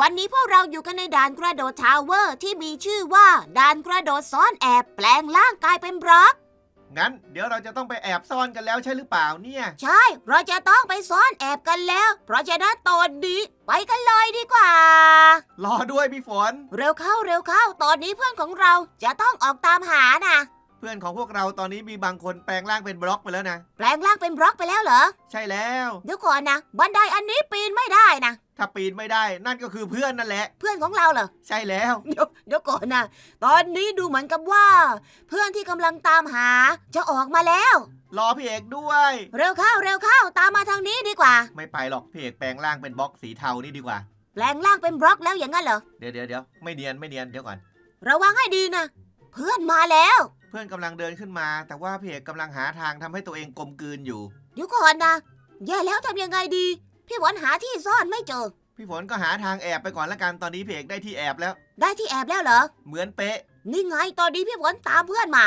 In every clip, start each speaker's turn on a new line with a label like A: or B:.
A: วันนี้พวกเราอยู่กันในด่านกระโดดทาวเวอร์ที่มีชื่อว่าด่านกระโดดซ้อนแอบแปลงร่างกายเป็นบล็อก
B: งั้นเดี๋ยวเราจะต้องไปแอบซ่อนกันแล้วใช่หรือเปล่าเนี่ย
A: ใช่ เราจะต้องไปซ้อนแอบกันแล้ว เพราะฉะนั้นตอนนี้ไปกันเลยดีกว่า
B: รอด้วยพี่ฝน
A: เร็วเข้าเร็วเข้า ตอนนี้เพื่อนของเราจะต้องออกตามหานะ
B: เพื่อนของพวกเราตอนนี้มีบางคนแปลงร่างเป็นบล็อกไปแล้วนะ
A: แปลงร่างเป็นบล็อกไปแล้วเหรอ
B: ใช่แล้ว
A: เดี๋ยวก่อนนะ บันไดอันนี้ปีนไม่ได้นะ
B: ถ้าปีนไม่ได้นั่นก็คือเพื่อนนั่นแหละ
A: เพื่อนของเราเหรอ
B: ใช่แล้ว
A: เดี๋ยวเดี๋ยวก่อนนะ ตอนนี้ดูเหมือนกับว่า เพื่อนที่กำลังตามหาจะออกมาแล้ว
B: รอพี่เอกด้วย
A: เร็วเข้าเร็วเข้าตามมาทางนี้ดีกว่า
B: ไม่ไปหรอกพี่เอกแปลงร่างเป็นบล็อกสีเทานี่ดีกว่า
A: แปลงร่างเป็นบล็อกแล้วอย่างนั้นเหรอ
B: เดี๋ยวเดี๋ยวเดี๋ยวไม่เนียนไม่เนียนเดี๋ยวก่อน
A: ระวังให้ดีนะ เพื่อนมาแล้ว
B: เพื่อนกำลังเดินขึ้นมา แต่ว่าพี่เอกกำลังหาทางทำให้ตัวเองกลมกลืนอยู่
A: เดี๋ยวก่อนนะแย่แล้วทำยังไงดี พี่หวันหาที่ซ่อนไม่เจอ
B: พี่ฝนก็หาทางแอบไปก่อนละกันตอนนี้พี่เอกได้ที่แอบแล้ว
A: ได้ที่แอบแล้วเหรอ
B: เหมือนเป๊ะ
A: นี่ไงตอนนี้พี่หวันตามเพื่อนมา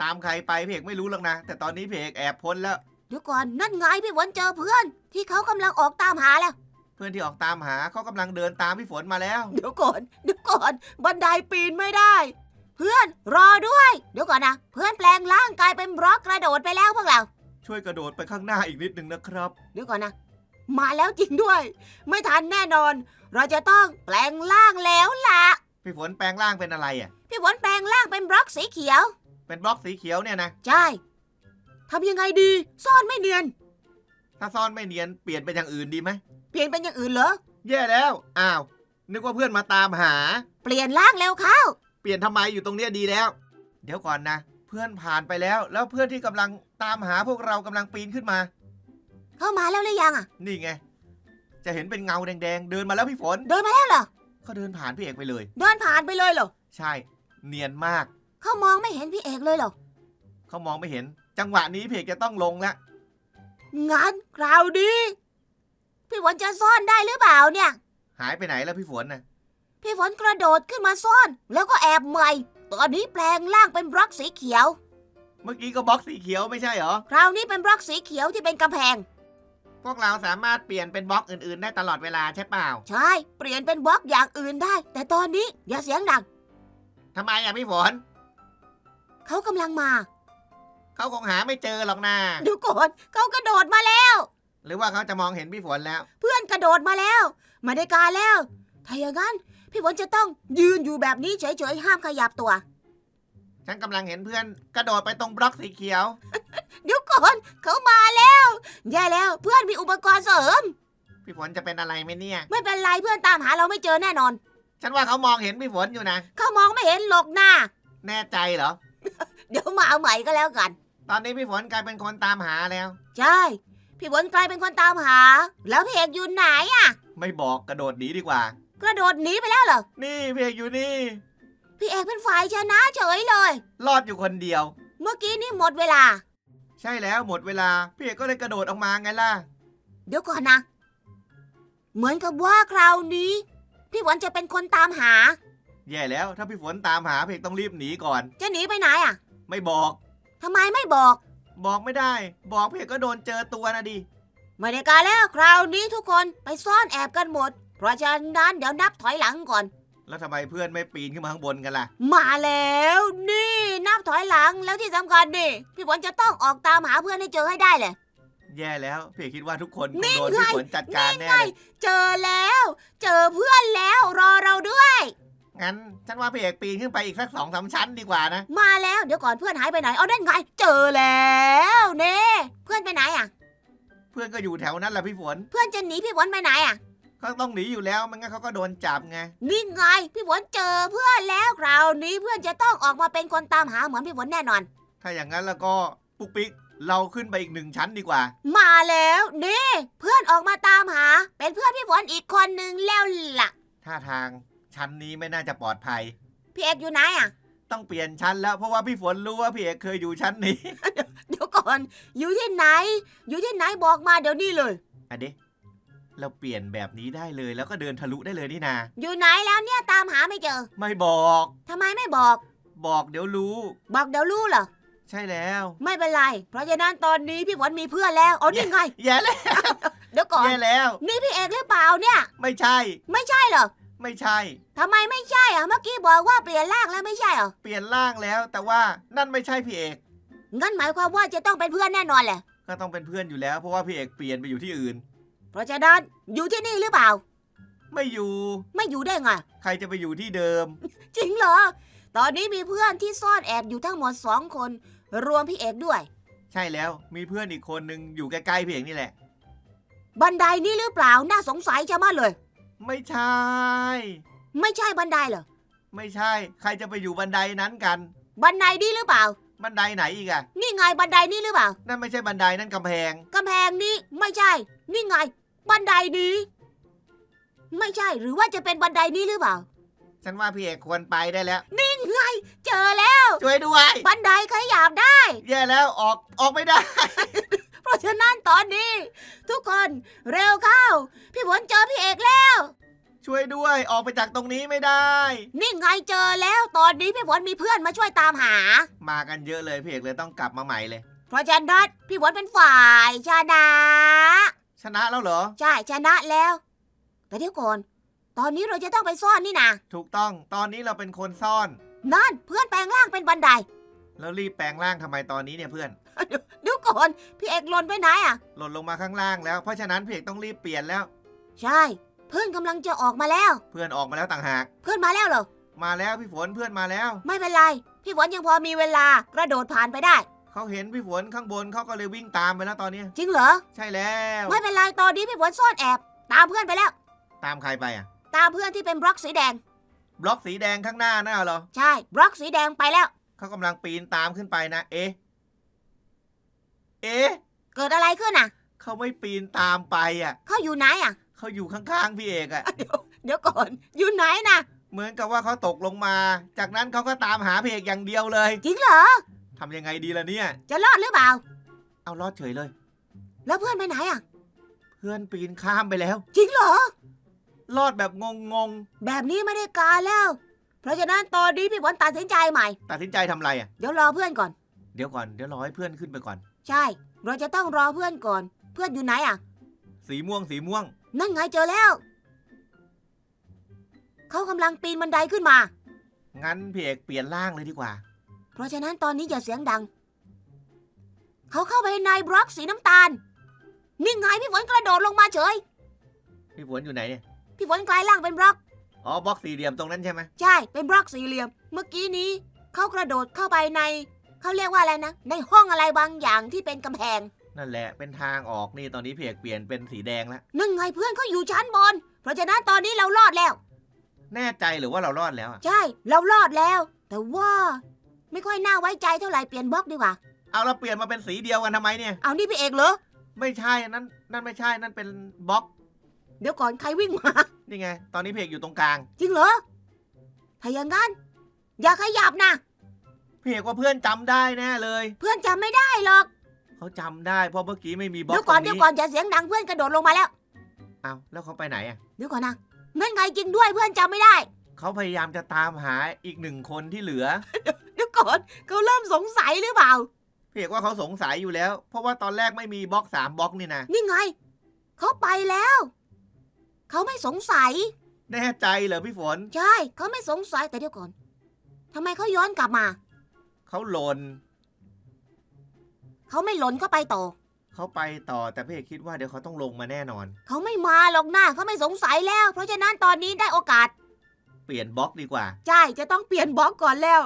B: ตามใครไปพี่เอกไม่รู้หรอกนะ แต่ตอนนี้พี่เอกแอบพ้นแล้ว
A: เดี๋ยวก่อนนั่นไงพี่หวันเจอเพื่อน ที่เขากำลังออกตามหาแล้ว
B: เพื่อนที่ออกตามหาเขากำลังเดินตามพี่ฝนมาแล้ว
A: เดี๋ยวก่อน เดี๋ยวก่อน บันไดปีนไม่ได้ เพื่อนรอด้วย เดี๋ยวก่อนนะ เพื่อนแปลงร่างกายเป็นบล็อกกระโดดไปแล้วพวกเรา
B: ช่วยกระโดดไปข้างหน้าอีกนิดนึงนะครับ
A: เดี๋ยวก่อนนะ มาแล้วจริงด้วย ไม่ทันแน่นอน เราจะต้องแปลงร่างแล้วล่ะ
B: พี่ฝนแปลงร่างเป็นอะไรอะ
A: พี่ฝนแปลงร่างเป็นบล็อกสีเขียว
B: เป็นบล็อกสีเขียวเนี่ยนะ
A: ใช่ทำยังไงดี ซ่อนไม่เนียน
B: ถ้าซ่อนไม่เนียนเปลี่ยนเป็นอย่างอื่นดีไหม
A: เปลี่ยนเป็นอย่างอื่นเหรอ
B: แย่แล้ว อ้าว นึกว่าเพื่อนมาตามหา
A: เปลี่ยนร่างเร็วเข้า
B: เปลี่ยนทำไมอยู่ตรงเนี้ยดีแล้ว เดี๋ยวก่อนนะ เพื่อนผ่านไปแล้ว แล้วเพื่อนที่กำลังตามหาพวกเรากำลังปีนขึ้นมา
A: เข้ามาแล้วหรือยังอะ
B: นี่ไง จะเห็นเป็นเงาแดง ๆ เดินมาแล้วพี่ฝน
A: เดินมาแล้วเหรอ
B: เขาเดินผ่านพี่เอกไปเลย
A: เดินผ่านไปเลยเหรอ
B: ใช่ เนียนมาก
A: เขามองไม่เห็นพี่เอกเลยเหรอ
B: เขามองไม่เห็น จังหวะนี้พี่เอกจะต้องลงแล้ว
A: งั้นคราวนี้พี่ฝนจะซ่อนได้หรือเปล่าเนี่ย
B: หายไปไหนแล้วพี่ฝนนะ
A: พี่ฝนกระโดดขึ้นมาซ่อน แล้วก็แอบใหม่ ตอนนี้แปลงร่างเป็นบล็อกสีเขียว
B: เมื่อกี้ก็บล็อกสีเขียวไม่ใช่เหรอ
A: คราวนี้เป็นบล็อกสีเขียวที่เป็นกำแพง
B: พวกเราสามารถเปลี่ยนเป็นบล็อกอื่นๆ ได้ตลอดเวลาใช่เปล่า
A: ใช่ เปลี่ยนเป็นบล็อกอย่างอื่นได้ แต่ตอนนี้อย่าเสียงดัง
B: ทำไมอะพี่ฝน
A: เขากำลังมา
B: เขาคงหาไม่เจอหรอกนะ
A: เดี๋ยวก่อนเขากระโดดมาแล้ว
B: หรือว่าเขาจะมองเห็นพี่ฝนแล้ว
A: เพื่อนกระโดดมาแล้ว มาได้การแล้ว ถ้าอย่างนั้น พี่ฝนจะต้องยืนอยู่แบบนี้เฉยๆ ห้ามขยับตัว
B: ฉันกำลังเห็นเพื่อนกระโดดไปตรงบล็อกสีเขียว
A: เดี๋ยวก่อนเขามาแล้ว แย่แล้วเพื่อนมีอุปกรณ์เสริม
B: พี่ฝนจะเป็นอะไรไหมเนี่ย
A: ไม่เป็นไรเพื่อนตามหาเราไม่เจอแน่นอน
B: ฉันว่าเขามองเห็นพี่ฝนอยู่นะ
A: เขามองไม่เห็นหรอกหน้า
B: แน่ใจเหรอ
A: เดี๋ยวมาเอาใหม่ก็แล้วกัน
B: ตอนนี้พี่ฝนกลายเป็นคนตามหาแล้ว
A: ใช่ พี่ฝนกลายเป็นคนตามหา แล้วพี่เอกอยู่ไหนอะ
B: ไม่บอกกระโดดหนีดีกว่า
A: กระโดดหนีไปแล้วเหรอ
B: นี่พี่เอกอยู่นี่
A: พี่เอกเป็นฝ่ายชนะเฉยเลย
B: รอดอยู่คนเดียว
A: เมื่อกี้นี่หมดเวลา
B: ใช่แล้วหมดเวลา พี่เอกก็เลยกระโดดออกมาไงล่ะ
A: เดี๋ยวก่อนนะ เหมือนกับว่าคราวนี้ พี่ฝนจะเป็นคนตามหา
B: แย่แล้วถ้าพี่ฝนตามหาพี่เอกต้องรีบหนีก่อน
A: จะหนีไปไหนอะ
B: ไม่บอก
A: ทำไมไม่บอก
B: บอกไม่ได้ บอกพี่เอกก็โดนเจอตัวนะดิ
A: ไม่ได้การแล้วคราวนี้ทุกคนไปซ่อนแอบกันหมด เพราะฉะนั้นเดี๋ยวนับถอยหลังก่อน
B: แล้วทำไมเพื่อนไม่ปีนขึ้นมาข้างบนกันล่ะ
A: มาแล้วนี่นับถอยหลังแล้วที่สำคัญนี่พี่ฝนจะต้องออกตามหาเพื่อนให้เจอให้ได้เลย
B: แย่แล้วพี่เอกคิดว่าทุกคนคง
A: นี่
B: โดน
A: ไง
B: พี่ฝนจัดการแน่เลย
A: เจอแล้ว เจอเพื่อนแล้วรอเราด้วย
B: งั้นฉันว่าพี่เอกปีนขึ้นไปอีกสักสองสามชั้นดีกว่านะ
A: มาแล้วเดี๋ยวก่อนเพื่อนหายไปไหนเอาได้ไง เจอแล้วเน่เพื่อนไปไหนอะ
B: เพื่อนก็อยู่แถวนั้นแหละพี่ฝน
A: เพื่อนจะหนีพี่ฝนไปไหนอะ
B: เขาต้องหนีอยู่แล้วไม่งั้นเขาก็โดนจับไง
A: นี่ไงพี่ฝนเจอเพื่อนแล้วคราวนี้เพื่อนจะต้องออกมาเป็นคนตามหาเหมือนพี่ฝนแน่นอน
B: ถ้าอย่างนั้นแล้วก็ปุ๊กปิ๊กเราขึ้นไปอีกหนึ่งชั้นดีกว่า
A: มาแล้วนี่เพื่อนออกมาตามหา เป็นเพื่อนพี่ฝนอีกคนนึงแล้วล่ะ
B: ท่าทางชั้นนี้ไม่น่าจะปลอดภัย
A: พี่เอกอยู่ไหนอะ
B: ต้องเปลี่ยนชั้นแล้วเพราะว่าพี่ฝนรู้ว่าพี่เอกเคยอยู่ชั้นนี้
A: เดี๋ยวก่อน อยู่ที่ไหน อยู่ที่ไหนบอกมาเดี๋ยวนี้เลย
B: อันนี้ เราเปลี่ยนแบบนี้ได้เลย แล้วก็เดินทะลุได้เลยนี่นา
A: อยู่ไหนแล้วเนี่ยตามหาไม่เจอ
B: ไม่บอก
A: ทำไมไม่บอก
B: บอกเดี๋ยวรู้
A: บอกเดี๋ยวรู้เหรอ
B: ใช่แล้ว
A: ไม่เป็นไร เพราะฉะนั้นตอนนี้พี่ฝนมีเพื่อนแล้วเอานี่ไง
B: แย่แล้ว
A: เดี๋ยวก่อน
B: แย่แล้ว
A: นี่พี่เอกหรือเปล่าเนี่ย
B: ไม่ใช่
A: ไม่ใช่เหรอ
B: ไม่ใช่
A: ทำไมไม่ใช่อะเมื่อกี้บอกว่าเปลี่ยนร่างแล้วไม่ใช่เหรอ
B: เปลี่ยนร่างแล้ว แต่ว่านั่นไม่ใช่พี่เอก
A: งั้นหมายความว่าจะต้องเป็นเพื่อนแน่นอนแหละ
B: ก็ต้องเป็นเพื่อนอยู่แล้ว เพราะว่าพี่เอกเปลี่ยนไปอยู่ที่อื่น
A: เพราะฉะนั้นอยู่ที่นี่หรือเปล่า
B: ไม่อยู่
A: ไม่อยู่ได้ไง
B: ใครจะไปอยู่ที่เดิม
A: จริงเหรอ ตอนนี้มีเพื่อนที่ซ่อนแอบอยู่ทั้งหมดสองคน รวมพี่เอกด้วย
B: ใช่แล้วมีเพื่อนอีกคนนึงอยู่ใกล้ๆพี่เอกนี่แหละ
A: บันไดนี่หรือเปล่าน่าสงสัยจะมากเลย
B: ไม่ใช่
A: ไม่ใช่บันไดเหรอ
B: ไม่ใช่ ใครจะไปอยู่บันไดนั้นกัน
A: บันไดนี่หรือเปล่า
B: บันไดไหนอีกอะ
A: นี่ไงบันไดนี่หรือเปล่า
B: นั่นไม่ใช่บันไดนั่นกำแพง
A: กำแพงนี้ไม่ใช่ นี่ไง บันไดนี้ ไม่ใช่หรือว่าจะเป็นบันไดนี้หรือเปล่า
B: ฉันว่าพี่เอกควรไปได้แล้ว
A: นี่ไงเจอแล้ว
B: ช่วยด้วย
A: บันไดขยับได้
B: แย่แล้วออกออกไม่ได้
A: เพราะฉะนั้นตอนนี้ ทุกคนเร็วเข้า พี่ฝนเจอพี่เอกแล้ว
B: ช่วยด้วยออกไปจากตรงนี้ไม่ได้
A: นี่ไงเจอแล้วตอนนี้พี่ฝนมีเพื่อนมาช่วยตามหา
B: มากันเยอะเลยพี่เอกเลยต้องกลับมาใหม่เลย
A: เพราะฉะนั้นพี่ฝนเป็นฝ่ายชนะ
B: ชนะแล้วเหรอ
A: ใช่ชนะแล้ว แต่เดี๋ยวก่อน ตอนนี้เราจะต้องไปซ่อนนี่นะ
B: ถูกต้อง ตอนนี้เราเป็นคนซ่อน
A: นั่นเพื่อนแปลงร่างเป็นบันได
B: แล้วรีบแปลงร่างทำไมตอนนี้เนี่ยเพื่อน
A: เดี๋ยวก่อน พี่เอกหล่นไปไหนอะ
B: หล่นลงมาข้างล่างแล้ว เพราะฉะนั้นพี่เอกต้องรีบเปลี่ยนแล้ว
A: ใช่ เพื่อนกำลังจะออกมาแล้ว
B: เพื่อนออกมาแล้วต่างหาก
A: เพื่อนมาแล้วเหรอ
B: มาแล้วพี่ฝนเพื่อนมาแล้ว
A: ไม่เป็นไร พี่ฝนยังพอมีเวลากระโดดผ่านไปได้
B: เขาเห็นพี่ฝนข้างบนเขาก็เลยวิ่งตามไปแล้วตอนนี้
A: จริงเหรอ
B: ใช่แล้ว
A: ไม่เป็นไรตอนนี้พี่ฝนซ่อนแอบ ตามเพื่อนไปแล้ว
B: ตามใครไปอะ
A: ตามเพื่อนที่เป็นบล็อกสีแดง
B: บล็อกสีแดงข้างหน้าน่ะเหรอ
A: ใช่ บล็อกสีแดงไปแล้ว
B: เขากำลังปีนตามขึ้นไปนะ เอ๊ะ เอ๊ะ
A: เกิดอะไรขึ้นอะ
B: เขาไม่ปีนตามไปอะ
A: เขาอยู่ไหนอะ
B: เขาอยู่ข้างๆพี่เอกอะ
A: เดี๋ยวก่อน อยู่ไหนนะ
B: เหมือนกับว่าเขาตกลงมา จากนั้นเขาก็ตามหาพี่เอกอย่างเดียวเลย
A: จริงเหรอ
B: ทำยังไงดีล่ะเนี่ย
A: จะรอดหรือเปล่า
B: เอารอดเฉยเลย
A: แล้วเพื่อนไปไหนอะ
B: เพื่อนปีนข้ามไปแล้ว
A: จริงเหรอ
B: รอดแบบงง
A: แบบนี้ไม่ได้การแล้ว เพราะฉะนั้นตอนนี้พี่ฝนตัดสินใจใหม่
B: ๆตัดสินใจทำอะไรอะ
A: เดี๋ยวรอเพื่อนก่อน
B: เดี๋ยวก่อน เดี๋ยวรอให้เพื่อนขึ้นไปก่อน
A: ใช่ เราจะต้องรอเพื่อนก่อน เพื่อนอยู่ไหนอะ
B: สีม่วงสีม่วง
A: นั่นไงเจอแล้ว เขากำลังปีนบันไดขึ้นมา
B: งั้นพี่เอกเปลี่ยนร่างเลยดีกว่า
A: เพราะฉะนั้นตอนนี้อย่าเสียงดัง เขาเข้าไปในบล็อกสีน้ำตาล นี่ไงพี่ฝนกระโดดลงมาเฉย
B: พี่ฝนอยู่ไหนเนี่ย
A: พี่ฝนกลายร่างเป็นบล็อก
B: อ๋อบล็อกสี่เหลี่ยมตรงนั้นใช่ไหม
A: ใช่ เป็นบล็อกสี่เหลี่ยม เมื่อกี้นี้เขากระโดดเข้าไปใน เขาเรียกว่าอะไรนะ ในห้องอะไรบางอย่างที่เป็นกำแพง
B: นั่นแหละ เป็นทางออกนี่ตอนนี้พี่เอกเปลี่ยนเป็นสีแดงแล้ว
A: นั่นไงเพื่อนเขาอยู่ชั้นบน เพราะฉะนั้นตอนนี้เรารอดแล้ว
B: แน่ใจหรือว่าเรารอดแล้วอะ
A: ใช่ เรารอดแล้ว แต่ว่า ไม่ค่อยน่าไว้ใจเท่าไหร่เปลี่ยนบล็อกดีกว่า
B: เอาเราเปลี่ยนมาเป็นสีเดียวกันทำไมเนี่ย
A: เอานี่พี่เอกเหรอ
B: ไม่ใช่นั่นนั่นไม่ใช่นั่นเป็นบล็อก
A: เดี๋ยวก่อนใครวิ่งมา
B: นี่ไง ตอนนี้พี่เอกอยู่ตรงกลาง
A: จริงเหรอ ถ้าอย่างนั้น อย่าขยับนะ
B: พี่เอกว่าเพื่อนจำได้แน่เลย
A: เพื่อนจำไม่ได้หรอก
B: เขาจำได้เพราะเมื่อกี้ไม่มีบล็อ
A: เดี๋ย
B: ก
A: ว
B: ต
A: ก่
B: ร
A: อน
B: ง
A: เดี๋ยว
B: นี้
A: ก่อนอย่าเสียงดังเพื่อนกระโดดลงมาแล้ว
B: เอาแล้วเขาไปไหนอะ
A: เดี๋ยวก่อนนะนั่นไงจริงด้วยเพื่อนจำไม่ได้
B: เขาพยายามจะตามหาอีกหนึ่งคนที่เหลือ
A: เดี๋ยวก่ อนเขาเริ่มสงสัยหรือเปล่า
B: พี่เอกว่าเขาสงสัยอยู่แล้ว เพราะว่าตอนแรกไม่มีบล็อกสามบล็อกนี่นะ
A: นี่ไง เขาไปแล้ว เขาไม่สงสัย
B: แน่ใจเหรอพี่ฝน
A: ใช่เขาไม่สงสัยแต่เดี๋ยวก่อนทำไมเขาย้อนกลับมา
B: เขาหล่น
A: เขาไม่หล่นเข้าไปต่อ
B: เขาไปต่อแต่พี่เอกคิดว่าเดี๋ยวเขาต้องลงมาแน่นอน
A: เขาไม่มาหรอกนะเขาไม่สงสัยแล้ว เพราะฉะนั้นตอนนี้ได้โอกาส
B: เปลี่ยนบล็อกดีกว่า
A: ใช่ จะต้องเปลี่ยนบล็อกก่อนแล้ว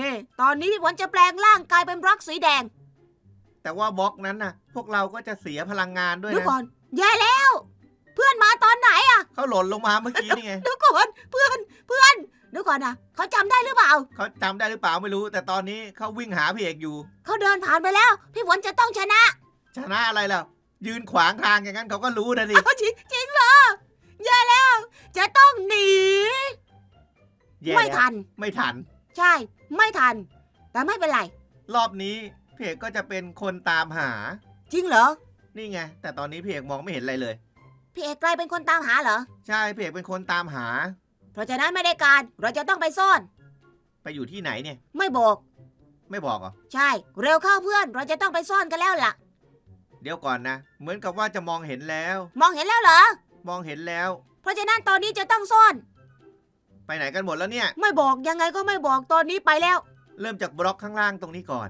A: นี่ ตอนนี้พี่ฝนจะแปลงร่างกลายเป็นบล็อกสีแดง
B: แต่ว่าบล็อกนั้นน่ะ พวกเราก็จะเสียพลังงานด้วย
A: เดี๋ยว
B: นะ
A: ก่อนแย่แล้ว เพื่อนมาตอนไหนอะ
B: เขาหล่นลงมาเมื่อกี้นี่ไง
A: เดี๋ยวก่อนเพื่อนเพื่อนเดี๋ยวก่อนนะเขาจำได้หรือเปล่า
B: เขาจำได้หรือเปล่าไม่รู้ แต่ตอนนี้เขาวิ่งหาพี่เอกอยู่
A: เขาเดินผ่านไปแล้ว พี่ฝนจะต้องชนะ
B: ชนะอะไรล่ะยืนขวางทางอย่างนั้นเขาก็รู้นะสิ
A: เอาจริงจริงเหรอแย่แล้ว จะต้องหนี
B: แย่
A: ไม่
B: แล้ว
A: ทัน
B: ไม่ทัน
A: ใช่ ไม่ทัน แต่ไม่เป็นไร
B: รอบนี้พี่เอกก็จะเป็นคนตามหา
A: จริงเหรอ
B: นี่ไง แต่ตอนนี้พี่เอกมองไม่เห็นอะไรเลย
A: พี่เอกกลายเป็นคนตามหาเหรอ
B: ใช่พี่เอกเป็นคนตามหา
A: เพราะฉะนั้นไม่ได้การ เราจะต้องไปซ่อน
B: ไปอยู่ที่ไหนเนี่ย
A: ไม่บอก
B: ไม่บอกเหรอ
A: ใช่ เร็วเข้าเพื่อน เราจะต้องไปซ่อนกันแล้วล่ะ
B: เดี๋ยวก่อนนะ เหมือนกับว่าจะมองเห็นแล้ว
A: มองเห็นแล้วเหรอ
B: มองเห็นแล้ว
A: เพราะฉะนั้นตอนนี้จะต้องซ่อน
B: ไปไหนกันหมดแล้วเนี่ย
A: ไม่บอกยังไงก็ไม่บอกตอนนี้ไปแล้ว
B: เริ่มจากบล็อกข้างล่างตรงนี้ก่อน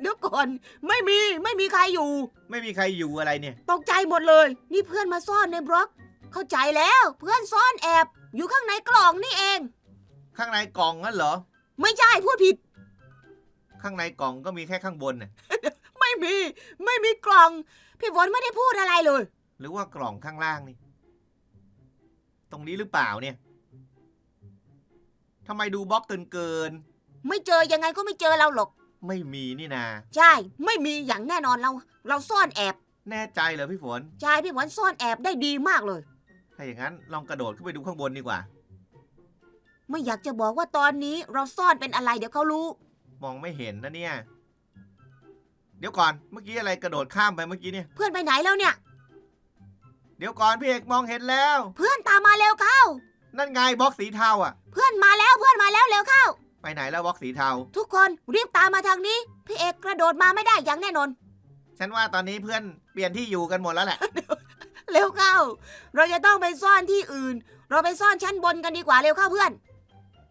A: เดี๋ยวก่อน ไม่มีไม่มีใครอยู่
B: ไม่มีใครอยู่อะไรเนี่ย
A: ตกใจหมดเลย นี่เพื่อนมาซ่อนในบล็อก เข้าใจแล้วเพื่อนซ่อนแอบ อยู่ข้างในกล่องนี่เอง
B: ข้างในกล่องงั้นเหรอ
A: ไม่ใช่พูดผิด
B: ข้างในกล่องก็มีแค่ข้างบนน่ะ
A: ไม่มี ไม่มีกล่อง พี่ฝนไม่ได้พูดอะไรเลย
B: หรือว่ากล่องข้างล่างนี่ ตรงนี้หรือเปล่าเนี่ย ทำไมดูบล็อกเกินเกิน
A: ไม่เจอยังไงก็ไม่เจอเราหรอก
B: ๆไม่มีนี่นา
A: ใช่ ไม่มีอย่างแน่นอนเรา เราซ่อนแอบ
B: แน่ใจเหรอพี่ฝน
A: ใช่พี่ฝนซ่อนแอบได้ดีมากเลย
B: ถ้าอย่างนั้นลองกระโดดขึ้นไปดูข้างบนดีกว่า
A: ไม่อยากจะบอกว่าตอนนี้เราซ่อนเป็นอะไรเดี๋ยวเขารู้
B: มองไม่เห็นนะเนี่ย เดี๋ยวก่อน เมื่อกี้อะไรกระโดดข้ามไปเมื่อกี้เนี่ย
A: เพื่อนไปไหนแล้วเนี่ย
B: เดี๋ยวก่อนพี่เอกมองเห็นแล้ว
A: เพื่อนตามมาเร็วเข้า
B: นั่นไงบล็อกสีเทาอะ
A: เพื่อนมาแล้วเพื่อนมาแล้วเร็วเข้า
B: ไปไหนแล้วบล็อกสีเทา
A: ทุกคนรีบตามมาทางนี้ พี่เอกกระโดดมาไม่ได้อย่างแน่นอน
B: ฉันว่าตอนนี้เพื่อนเปลี่ยนที่อยู่กันหมดแล้วแหละ
A: เร็วเข้า เราจะต้องไปซ่อนที่อื่น เราไปซ่อนชั้นบนกันดีกว่าเร็วเข้าเพื่อน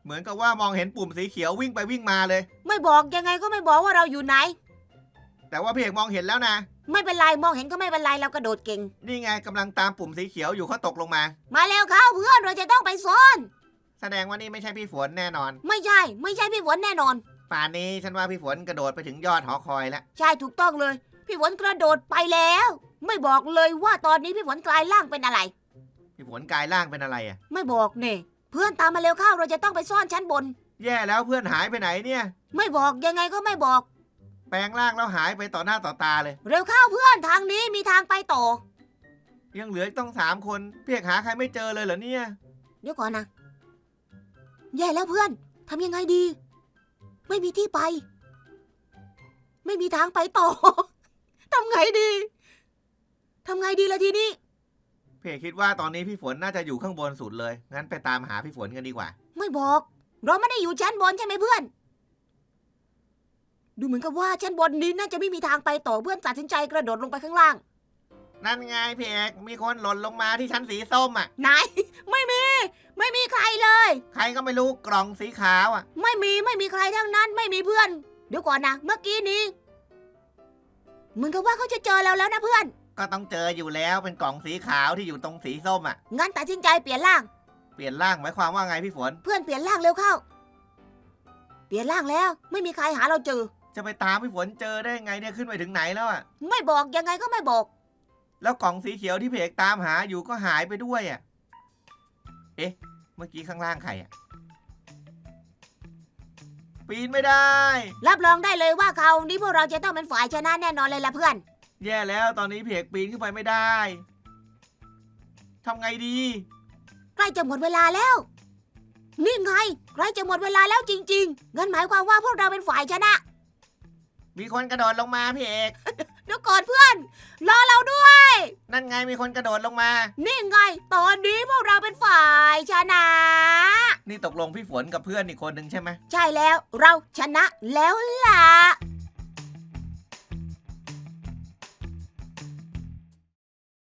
B: เหมือนกับว่ามองเห็นปุ่มสีเขียววิ่งไปวิ่งมาเลย
A: ไม่บอกยังไงก็ไม่บอกว่าเราอยู่ไหน
B: แต่ว่าพี่เอกมองเห็นแล้วนะ
A: ไม่เป็นไรมองเห็นก็ไม่เป็นไรเรากระโดดเก่ง
B: นี่ไงกำลังตามปุ่มสีเขียวอยู่เขาตกลงมา
A: มาเร็วเข้าเพื่อนเราจะต้องไปซ่อน
B: แสดงว่านี่ไม่ใช่พี่ฝนแน่นอน
A: ไม่ใช่ ไม่ใช่พี่ฝนแน่นอน
B: ป่านนี้ฉันว่าพี่ฝนกระโดดไปถึงยอดหอคอยแล้ว
A: ใช่ถูกต้องเลย พี่ฝนกระโดดไปแล้ว ไม่บอกเลยว่าตอนนี้พี่ฝนกลายร่างเป็นอะไร
B: พี่ฝนกลายร่างเป็นอะไรอะ
A: ไม่บอกเน่เพื่อนตามมาเร็วเข้าเราจะต้องไปซ่อนชั้นบน
B: แย่แล้วเพื่อนหายไปไหนเนี่ย
A: ไม่บอกยังไงก็ไม่บอก
B: แปลงร่างแล้วหายไปต่อหน้าต่อตาเลย
A: เร็วเข้าเพื่อนทางนี้มีทางไปต่อ
B: ยังเหลืออีกต้องสามคนพี่เอกหาใครไม่เจอเลยเหรอเนี่ย
A: เดี๋ยวก่อนนะ แย่แล้วเพื่อนทำยังไงดี ไม่มีที่ไป ไม่มีทางไปต่อ ทำไงดีทำไงดีล่ะทีนี้
B: พี่เอกคิดว่าตอนนี้พี่ฝนน่าจะอยู่ข้างบนสุดเลย งั้นไปตามหาพี่ฝนกันดีกว่า
A: ไม่บอก เราไม่ได้อยู่ชั้นบนใช่ไหมเพื่อน ดูเหมือนกับว่าชั้นบนนี้น่าจะไม่มีทางไปต่อเพื่อนตัดสินใจกระโดดลงไปข้างล่าง
B: นั่นไงพี่เอกมีคนหล่นลงมาที่ชั้นสีส้มอะ
A: ไหน ไม่มี ไม่มีใครเลย
B: ใครก็ไม่รู้กล่องสีขาวอะ
A: ไม่มีไม่มีใครทั้งนั้น ไม่มีเพื่อน เดี๋ยวก่อนนะเมื่อกี้นี้เหมือนกับว่าเขาจะเจอเราแล้วนะเพื่อน
B: ก็ต้องเจออยู่แล้วเป็นกล่องสีขาวที่อยู่ตรงสีส้มอะ
A: งั้นตัดสินใจเปลี่ยนร่าง
B: เปลี่ยนร่างหมายความว่าไงพี่ฝน
A: เพื่อนเปลี่ยนร่างเร็วเข้า เปลี่ยนร่างแล้ว ไม่มีใครหาเราเจอ
B: จะไปตามพี่ฝนเจอได้ไงเนี่ยขึ้นไปถึงไหนแล้วอะ
A: ไม่บอกยังไงก็ไม่บอก
B: แล้วกล่องสีเขียวที่พี่เอกตามหาอยู่ก็หายไปด้วยอะเอ๊ะ เมื่อกี้ข้างล่างใครอะปีนไม่ได้
A: รับรองได้เลยว่าคราวนี้พวกเราจะต้องเป็นฝ่ายชนะแน่นอนเลยล่ะเพื่อน
B: แย่แล้วตอนนี้พี่เอกปีนขึ้นไปไม่ได้ทำไงดี
A: ใกล้จะหมดเวลาแล้ว นี่ไงใกล้จะหมดเวลาแล้วจริง ๆงั้นหมายความว่าพวกเราเป็นฝ่ายชนะ
B: มีคนกระโดดลงมาพี่เอก
A: เดี๋ยวก่อนเพื่อน รอเราด้วย
B: นั่นไงมีคนกระโดดลงมา
A: นี่ไง ตอนนี้พวกเราเป็นฝ่ายชนะ
B: นี่ตกลงพี่ฝนกับเพื่อนอีกคนหนึ่งใช่ไหม
A: ใช่แล้วเราชนะแล้วล่ะ